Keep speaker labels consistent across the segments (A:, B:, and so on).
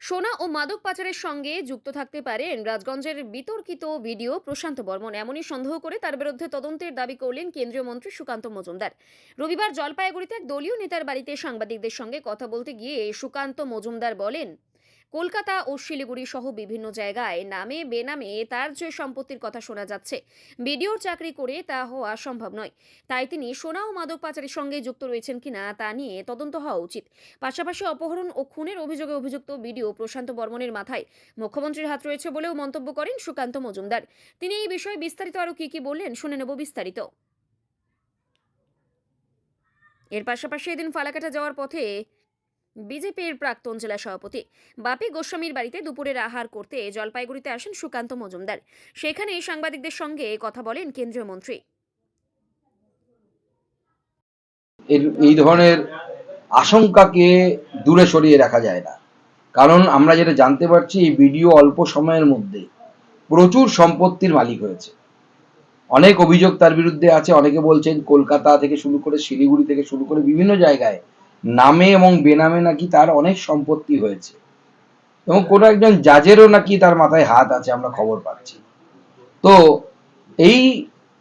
A: সোনা ও মাদক পাচারের সঙ্গে যুক্ত থাকতে পারেন রাজগঞ্জের বিতর্কিত ভিডিও প্রশান্ত বর্মন। এমনই সন্দেহ করে তার বিরুদ্ধে তদন্তের দাবি করলেন কেন্দ্রীয় মন্ত্রী সুকান্ত মজুমদার। রবিবার জলপাইগুড়িতে এক দলীয় নেতার বাড়িতে সাংবাদিকদের সঙ্গে কথা বলতে গিয়ে সুকান্ত মজুমদার বলেন কলকাতা ও শিলিগুড়ি সহ বিভিন্ন জায়গায় নামে বেনামে তার যে সম্পত্তির কথা শোনা যাচ্ছে, বিডিওর চাকরি করে তা হওয়া সম্ভব নয়। তাই তিনি সোনা ও মাদক পাচারের সঙ্গে যুক্ত রয়েছেন কিনা তা নিয়ে তদন্ত হওয়া উচিত। পাশাপাশি অপহরণ ও খুনের অভিযোগে অভিযুক্ত বিডিও প্রশান্ত বর্মনের মাথায় মুখ্যমন্ত্রীর হাত রয়েছে বলেও মন্তব্য করেন সুকান্ত মজুমদার। তিনি এই বিষয়ে বিস্তারিত আরও কি কি বললেন শুনে নেব বিস্তারিত। এর পাশাপাশি এদিন ফালাকাটা যাওয়ার পথে বিজেপির প্রাক্তন জেলা সভাপতি বাপি গোস্বামীর বাড়িতে দুপুরের আহার করতে জলপাইগুড়িতে আসেন সুকান্ত মজুমদার। সেখানে সাংবাদিকদের সঙ্গে কথা বলেন কেন্দ্রীয় মন্ত্রী।
B: এই ধরনের আশঙ্কাকে দূরে সরিয়ে রাখা যায় না। কারণ আমরা যেটা জানতে পারছি, এই ভিডিও অল্প সময়ের মধ্যে প্রচুর সম্পত্তির মালিক হয়েছে। অনেক অভিযোগ তার বিরুদ্ধে আছে, অনেকে বলছেন কলকাতা থেকে শুরু করে শিলিগুড়ি থেকে শুরু করে বিভিন্ন জায়গায় নামে এবং বেনামে নাকি তার অনেক সম্পত্তি হয়েছে। এবং কোনো একজন জাজেরও নাকি তার মাথায় হাত আছে, আমরা খবর পাচ্ছি। তো এই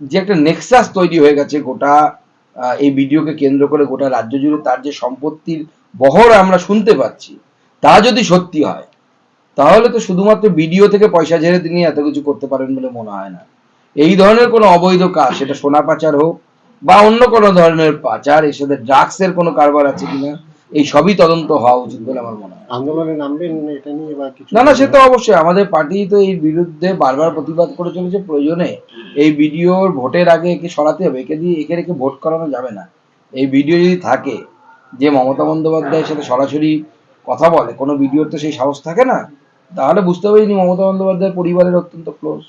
B: যে একটা নেক্সাস তৈরি হয়ে গেছে গোটা এই ভিডিওকে কেন্দ্র করে গোটা রাজ্য জুড়ে তার যে সম্পত্তির বহর আমরা শুনতে পাচ্ছি, তা যদি সত্যি হয়, তাহলে তো শুধুমাত্র ভিডিও থেকে পয়সা ঝেড়ে তিনি এত কিছু করতে পারেন বলে মনে হয় না। এই ধরনের কোনো অবৈধ কাজ, সেটা সোনা পাচার হোক বা অন্য কোনো ধরনের পাচার এর সাথে ড্রাগসের কোনো কারবার আছে কিনা এই সবই তদন্ত হওয়া উচিত বলে আমার মনে হয়।
C: আন্দোলনে নামবেন এটা নিয়ে বা কিছু
B: না না সে তো অবশ্যই আমাদের পার্টি তো এই বিরুদ্ধে বারবার প্রতিবাদ করে চলেছে প্রয়োজনে এই ভিডিওর ভোটের আগে একে সরাতে হবে একে দিয়ে একে রেখে ভোট করানো যাবে না। এই ভিডিও যদি থাকে যে মমতা বন্দ্যোপাধ্যায়ের সাথে সরাসরি কথা বলে কোনো ভিডিওর তো সেই সাহস থাকে না তাহলে বুঝতে হবে ইনি মমতা বন্দ্যোপাধ্যায়ের পরিবারের অত্যন্ত ক্লোজ